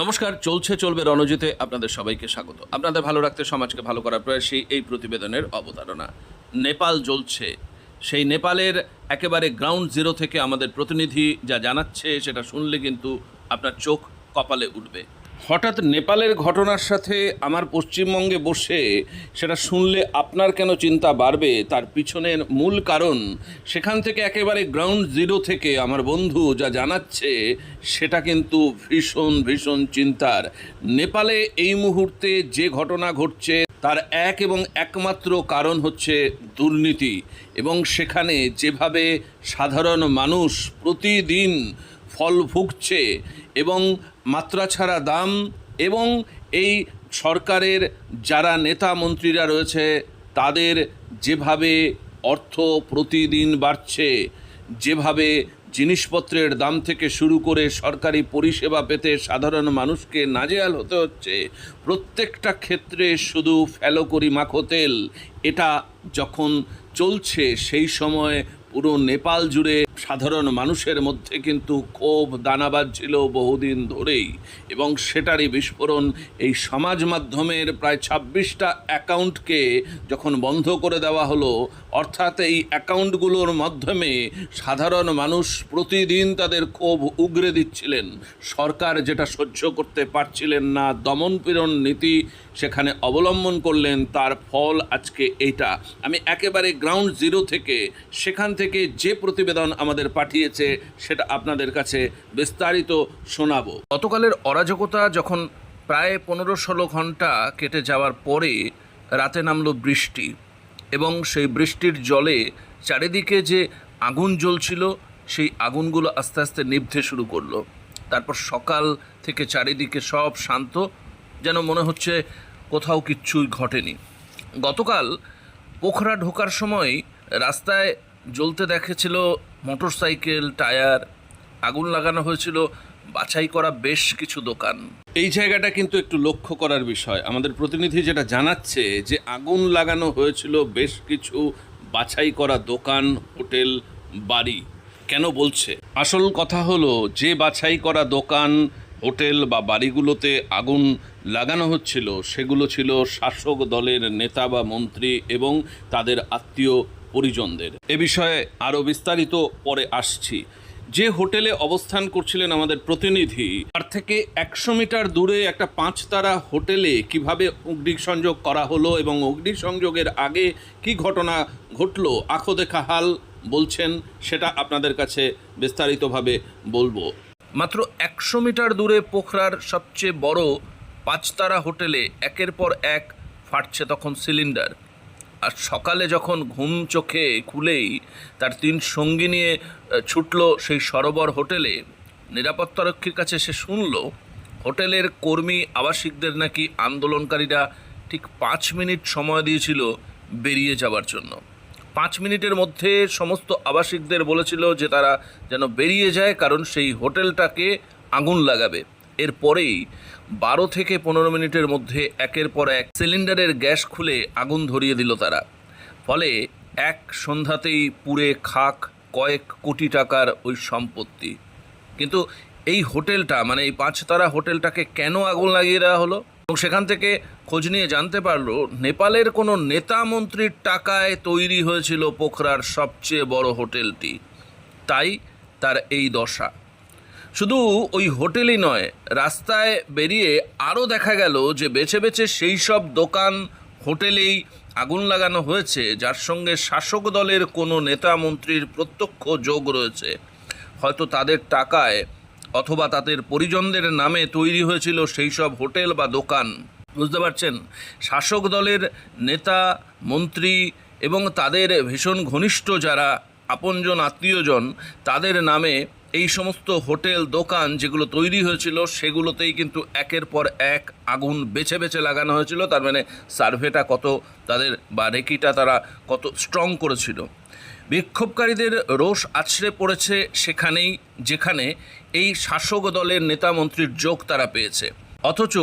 নমস্কার, চলছে, চলবে রণজিতে আপনাদের সবাইকে স্বাগত। আপনাদের ভালো রাখতে সমাজকে ভালো করার প্রয়াসই এই প্রতিবেদনের অবতারণা। নেপাল জ্বলছে। সেই নেপালের একেবারে গ্রাউন্ড জিরো থেকে আমাদের প্রতিনিধি যা জানাচ্ছে সেটা শুনলে কিন্তু আপনার চোখ কপালে উঠবে। হঠাৎ নেপালের ঘটনার সাথে আমার পশ্চিমবঙ্গে বসে সেটা শুনলে আপনার কেন চিন্তা বাড়বে? তার পিছনের মূল কারণ সেখান থেকে একেবারে গ্রাউন্ড জিরো থেকে আমার বন্ধু যা জানাচ্ছে সেটা কিন্তু ভীষণ ভীষণ চিন্তার। নেপালে এই মুহূর্তে যে ঘটনা ঘটছে তার এক এবং একমাত্র কারণ হচ্ছে দুর্নীতি এবং সেখানে যেভাবে সাধারণ মানুষ প্রতিদিন ফল ভুগছে এবং মাত্রা ছাড়া দাম এবং এই সরকারের যারা নেতা মন্ত্রীরা রয়েছে, তাদের যেভাবে অর্থ প্রতিদিন বাড়ছে, যেভাবে জিনিসপত্রের দাম থেকে শুরু করে সরকারি পরিষেবা পেতে সাধারণ মানুষকে নাজেহাল হতে হচ্ছে, প্রত্যেকটা ক্ষেত্রে শুধু ফেলো করি মাখো তেল, এটা যখন চলছে সেই সময় পুরো নেপাল জুড়ে সাধারণ মানুষের মধ্যে কিন্তু ক্ষোভ দানা বাজছিল বহুদিন ধরেই এবং সেটারই বিস্ফোরণ এই সমাজ মাধ্যমের প্রায় ছাব্বিশটা অ্যাকাউন্টকে যখন বন্ধ করে দেওয়া হলো অর্থাৎ এই অ্যাকাউন্টগুলোর মাধ্যমে সাধারণ মানুষ প্রতিদিন তাদের ক্ষোভ উগরে দিচ্ছিলেন। সরকার যেটা সহ্য করতে পারছিলেন না, দমনপীড়ন নীতি সেখানে অবলম্বন করলেন, তার ফল আজকে এইটা। আমি একেবারে গ্রাউন্ড জিরো থেকে, সেখান থেকে যে প্রতিবেদন আমাদের পাঠিয়েছে, সেটা আপনাদের কাছে বিস্তারিত শোনাবো। গতকালের অরাজকতা যখন প্রায় পনেরো ষোলো ঘণ্টা কেটে যাওয়ার পরে রাতে নামলো বৃষ্টি। এবং সেই বৃষ্টির জলে চারিদিকে যে আগুন জ্বলছিল, সেই আগুনগুলো আস্তে আস্তে নিভতে শুরু করল। তারপর সকাল থেকে চারিদিকে সব শান্ত, যেন মনে হচ্ছে কোথাও কিচ্ছুই ঘটেনি। গতকাল পোখরা ঢোকার সময় রাস্তায় জ্বলতে দেখেছিল মোটরসাইকেল, টায়ার, আগুন লাগানো হয়েছিল বাছাই করা বেশ কিছু দোকান। এই জায়গাটা কিন্তু একটু লক্ষ্য করার বিষয়। আমাদের প্রতিনিধি যেটা জানাচ্ছে যে আগুন লাগানো হয়েছিল বেশ কিছু বাছাই করা দোকান, হোটেল, বাড়ি। কেন বলছে? আসল কথা হলো, যে বাছাই করা দোকান, হোটেল বা বাড়িগুলোতে আগুন লাগানো হচ্ছিল, সেগুলো ছিল শাসক দলের নেতা বা মন্ত্রী এবং তাদের আত্মীয় পরিজনদের। এ বিষয়ে আরও বিস্তারিত পরে আসছি। যে হোটেলে অবস্থান করছিলেন আমাদের প্রতিনিধি, তার থেকে একশো মিটার দূরে একটা পাঁচতারা হোটেলে কীভাবে অগ্নিসংযোগ করা হলো এবং অগ্নিসংযোগের আগে কি ঘটনা ঘটলো আখো দেখা হাল বলছেন, সেটা আপনাদের কাছে বিস্তারিতভাবে বলব। মাত্র একশো মিটার দূরে পোখরার সবচেয়ে বড় পাঁচতারা হোটেলে একের পর এক ফাটছে তখন সিলিন্ডার। আর সকালে যখন ঘুম চোখে খুলেই তার তিন সঙ্গী নিয়ে ছুটল সেই সরোবর হোটেলে নিরাপত্তারক্ষীর কাছে সে শুনল, হোটেলের কর্মী আবাসিকদের নাকি আন্দোলনকারীরা ঠিক পাঁচ মিনিট সময় দিয়েছিল বেরিয়ে যাওয়ার জন্য। পাঁচ মিনিটের মধ্যে সমস্ত আবাসিকদের বলেছিল যে তারা যেন বেরিয়ে যায়, কারণ সেই হোটেলটাকে আগুন লাগাবে। এরপরেই বারো থেকে পনেরো মিনিটের মধ্যে একের পর এক সিলিন্ডারের গ্যাস খুলে আগুন ধরিয়ে দিল তারা। ফলে এক সন্ধ্যাতেই পুড়ে খাক কয়েক কোটি টাকার ওই সম্পত্তি। কিন্তু এই হোটেলটা মানে এই পাঁচতারা হোটেলটাকে কেন আগুন লাগিয়ে দেওয়া হলো? এবং সেখান থেকে খোঁজ নিয়ে জানতে পারল, নেপালের কোনো নেতা মন্ত্রীর টাকায় তৈরি হয়েছিল পোখরার সবচেয়ে বড় হোটেলটি। তাই তার এই দশা। শুধু ওই হোটেলই নয়, রাস্তায় বেরিয়ে আরও দেখা গেল যে বেছে বেছে সেই সব দোকান, হোটেলেই আগুন লাগানো হয়েছে, যার সঙ্গে শাসক দলের কোনো নেতা মন্ত্রীর প্রত্যক্ষ যোগ রয়েছে। হয়তো তাদের টাকায় অথবা তাদের পরিজনদের নামে তৈরি হয়েছিল সেই সব হোটেল বা দোকান। বুঝতে পারছেন? শাসক দলের নেতা, মন্ত্রী এবং তাদের ভীষণ ঘনিষ্ঠ যারা আপনজন, আত্মীয়জন, তাদের নামে এই সমস্ত হোটেল, দোকান যেগুলো তৈরি হয়েছিল, সেগুলোতেই কিন্তু একের পর এক আগুন বেছে বেছে লাগানো হয়েছিল। তার মানে সার্ভেটা কত তাদের বা রেকিটা তারা কত স্ট্রং করেছিল। বিক্ষোভকারীদের রোষ আছড়ে পড়েছে সেখানেই, যেখানে এই শাসক দলের নেতা মন্ত্রীর যোগ তারা পেয়েছে। অথচ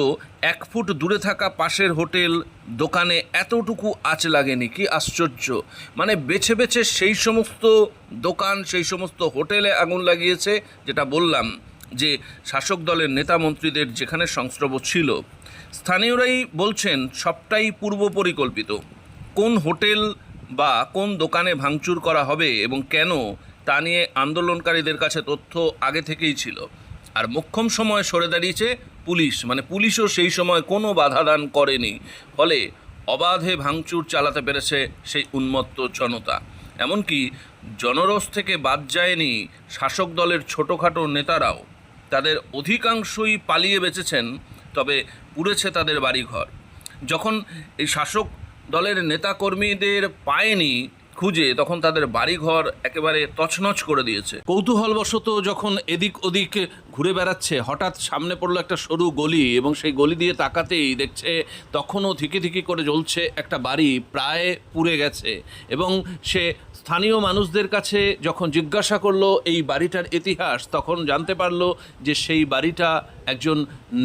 এক ফুট দূরে থাকা পাশের হোটেল দোকানে এতটুকু আঁচ লাগেনি, কি আশ্চর্য। মানে বেছে বেছে সেই সমস্ত দোকান, সেই সমস্ত হোটেলে আগুন লাগিয়েছে, যেটা বললাম যে শাসক দলের নেতা মন্ত্রীদের যেখানে সংস্রব ছিল। স্থানীয়রাই বলছেন সবটাই পূর্ব পরিকল্পিত। কোন হোটেল বা কোন দোকানে ভাঙচুর করা হবে এবং কেন, তা নিয়ে আন্দোলনকারীদের কাছে তথ্য আগে থেকেই ছিল। আর মোক্ষম সময় সরে দাঁড়িয়েছে পুলিশ। মানে পুলিশও সেই সময় কোনো বাধা দান করেনি। ফলে অবাধে ভাঙচুর চালাতে পেরেছে সেই উন্মত্ত জনতা। এমনকি জনরস থেকে বাদ যায়নি শাসক দলের ছোটোখাটো নেতারাও। তাদের অধিকাংশই পালিয়ে বেঁচেছেন, তবে পুড়েছে তাদের বাড়িঘর। যখন এই শাসক দলের নেতাকর্মীদের পায়নি খুঁজে তখন তাদের বাড়িঘর একেবারে তছনছ করে দিয়েছে। কৌতূহলবশত যখন এদিক ওদিক ঘুরে বেড়াচ্ছে, হঠাৎ সামনে পড়ল একটা সরু গলি এবং সেই গলি দিয়ে তাকাতেই দেখছে তখনও ধিকি ধিকি করে জ্বলছে একটা বাড়ি, প্রায় পুড়ে গেছে এবং সে স্থানীয় মানুষদের কাছে যখন জিজ্ঞাসা করল এই বাড়িটার ইতিহাস, তখন জানতে পারল যে সেই বাড়িটা একজন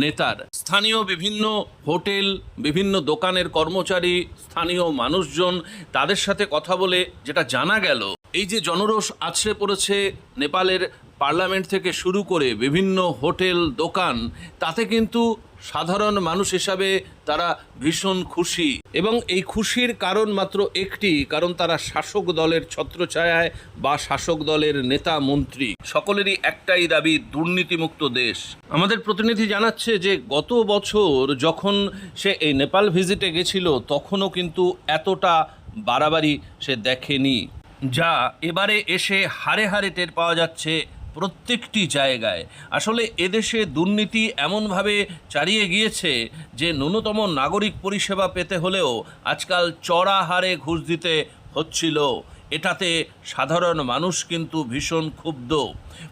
নেতার। স্থানীয় বিভিন্ন হোটেল, বিভিন্ন দোকানের কর্মচারী, স্থানীয় মানুষজন তাদের সাথে কথা বলে যেটা জানা গেল এই যে জনরোষ আছড়ে পড়েছে নেপালের পার্লামেন্ট থেকে শুরু করে বিভিন্ন হোটেল, দোকান, তাতে কিন্তু সাধারণ মানুষ হিসাবে তারা ভীষণ খুশি। এবং এই খুশির কারণ মাত্র একটি, কারণ তারা শাসক দলের ছত্রছায়ায় বা শাসক দলের নেতা মন্ত্রী। সকলেরই একটাই দাবি, দুর্নীতিমুক্ত দেশ। আমাদের প্রতিনিধি জানাচ্ছে যে গত বছর যখন সে এই নেপাল ভিজিটে গেছিল, তখনও কিন্তু এতটা বাড়াবাড়ি সে দেখেনি। যা এবারে এসে হারে হারে টের পাওয়া যাচ্ছে প্রত্যেকটি জায়গায়। আসলে এদেশে দুর্নীতি এমনভাবে চালিয়ে গিয়েছে যে ন্যূনতম নাগরিক পরিষেবা পেতে হলেও আজকাল চড়া হারে ঘুষ দিতে হচ্ছিল। এটাতে সাধারণ মানুষ কিন্তু ভীষণ ক্ষুব্ধ।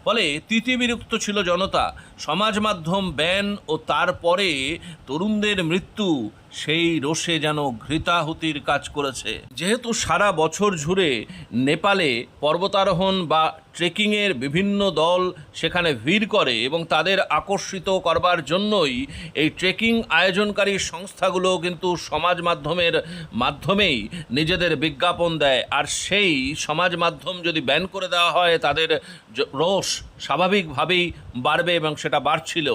ফলে তৃতীয়বিরক্ত ছিল জনতা। সমাজ মাধ্যম ব্যান ও তারপরে তরুণদের মৃত্যু, সেই রোষে যেন ঘৃতাহুতির কাজ করেছে। যেহেতু সারা বছর জুড়ে নেপালে পর্বতারোহণ বা ট্রেকিংয়ের বিভিন্ন দল সেখানে ভিড় করে এবং তাদের আকর্ষিত করবার জন্যই এই ট্রেকিং আয়োজনকারী সংস্থাগুলো কিন্তু সমাজ মাধ্যমের মাধ্যমেই নিজেদের বিজ্ঞাপন দেয়। আর সেই সমাজ মাধ্যম যদি ব্যান করে দেওয়া হয়, তাদের রোষ স্বাভাবিকভাবেই বাড়বে এবং সেটা বাড়ছিল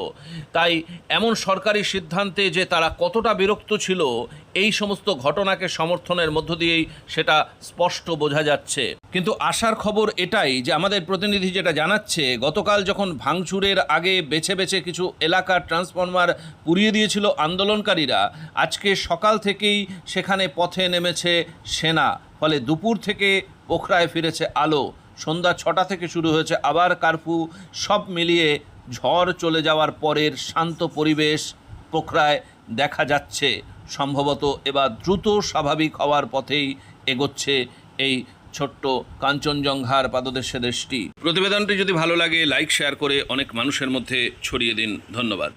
তাই এমন সরকারি সিদ্ধান্তে যে তারা কতটা বিরক্ত ছিল, এই সমস্ত ঘটনাকে সমর্থনের মধ্য দিয়েই সেটা স্পষ্ট বোঝা যাচ্ছে। কিন্তু আশার খবর এটাই যে আমাদের প্রতিনিধি যেটা জানাচ্ছে, গতকাল যখন ভাঙচুরের আগে বেছে বেছে কিছু এলাকার ট্রান্সফরমার পুড়িয়ে দিয়েছিল আন্দোলনকারীরা, আজকে সকাল থেকেই সেখানে পথে নেমেছে সেনা। ফলে দুপুর থেকে পোখরায় ফিরেছে আলো। সন্ধ্যা ছটা থেকে শুরু হয়েছে, আবার কারফু সব মিলিয়ে ঝড় চলে যাওয়ার পরের শান্ত পরিবেশ পোখরায় দেখা যাচ্ছে। সম্ভবত এবার দ্রুত স্বাভাবিক হওয়ার পথেই এগোচ্ছে এই ছোট্ট কাঞ্চনজঙ্ঘার পাদদেশে দেশটি। প্রতিবেদনটি যদি ভালো লাগে, লাইক, শেয়ার করে অনেক মানুষের মধ্যে ছড়িয়ে দিন। ধন্যবাদ।